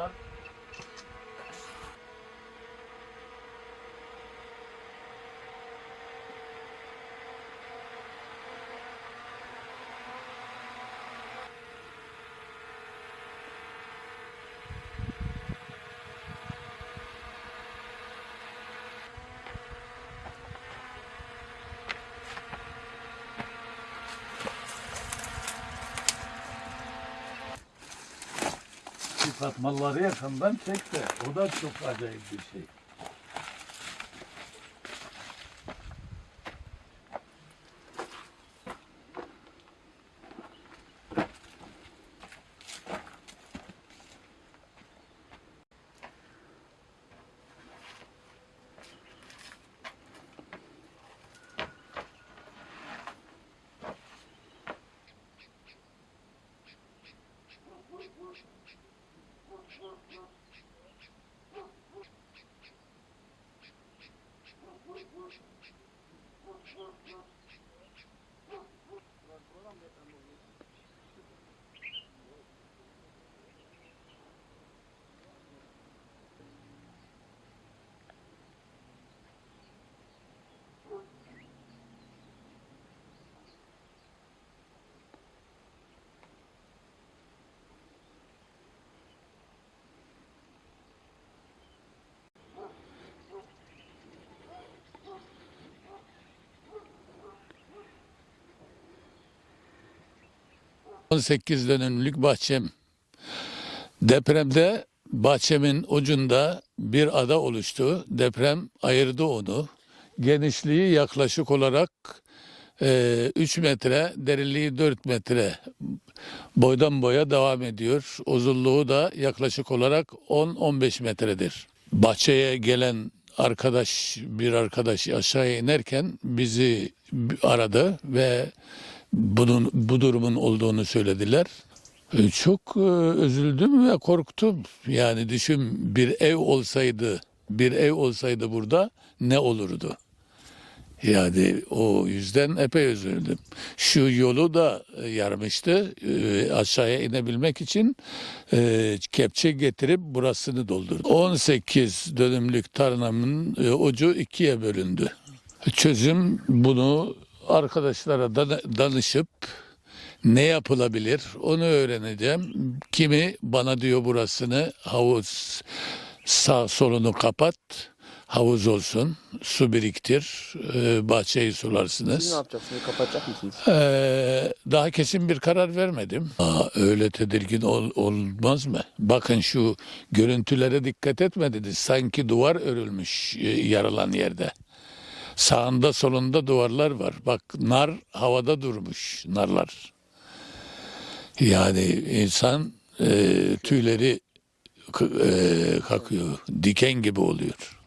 Love. Sıfat malları yakından çek de o da çok acayip bir şey. 18 dönümlük bahçem. Depremde bahçemin ucunda bir ada oluştu. Deprem ayırdı onu. Genişliği yaklaşık olarak e, 3 metre, derinliği 4 metre boydan boya devam ediyor. Uzunluğu da yaklaşık olarak 10-15 metredir. Bahçeye gelen arkadaş, bir arkadaş aşağıya inerken bizi aradı ve bunun bu durumun olduğunu söylediler. E, Çok e, üzüldüm ve korktum. Yani düşün bir ev olsaydı, bir ev olsaydı burada ne olurdu? Yani o yüzden epey üzüldüm. Şu yolu da e, yarmıştı. Aşağıya inebilmek için kepçe getirip burasını doldurdu. 18 dönümlük tarlamın ucu ikiye bölündü. Çözüm bunu arkadaşlara dan- danışıp ne yapılabilir onu öğreneceğim. Kimi bana diyor burasını havuz sağ solunu kapat. Havuz olsun, su biriktir, e, bahçeyi Siz ne sularsınız. yapacaksınız? Kapatacak mısınız? Ee, daha kesin bir karar vermedim. Aa, öyle tedirgin ol- olmaz mı? Bakın şu görüntülere dikkat etmediniz. Sanki duvar örülmüş e, yarılan yerde. Sağında solunda duvarlar var. Bak nar havada durmuş narlar. Yani insan e, tüyleri e, kakıyor. Diken gibi oluyor.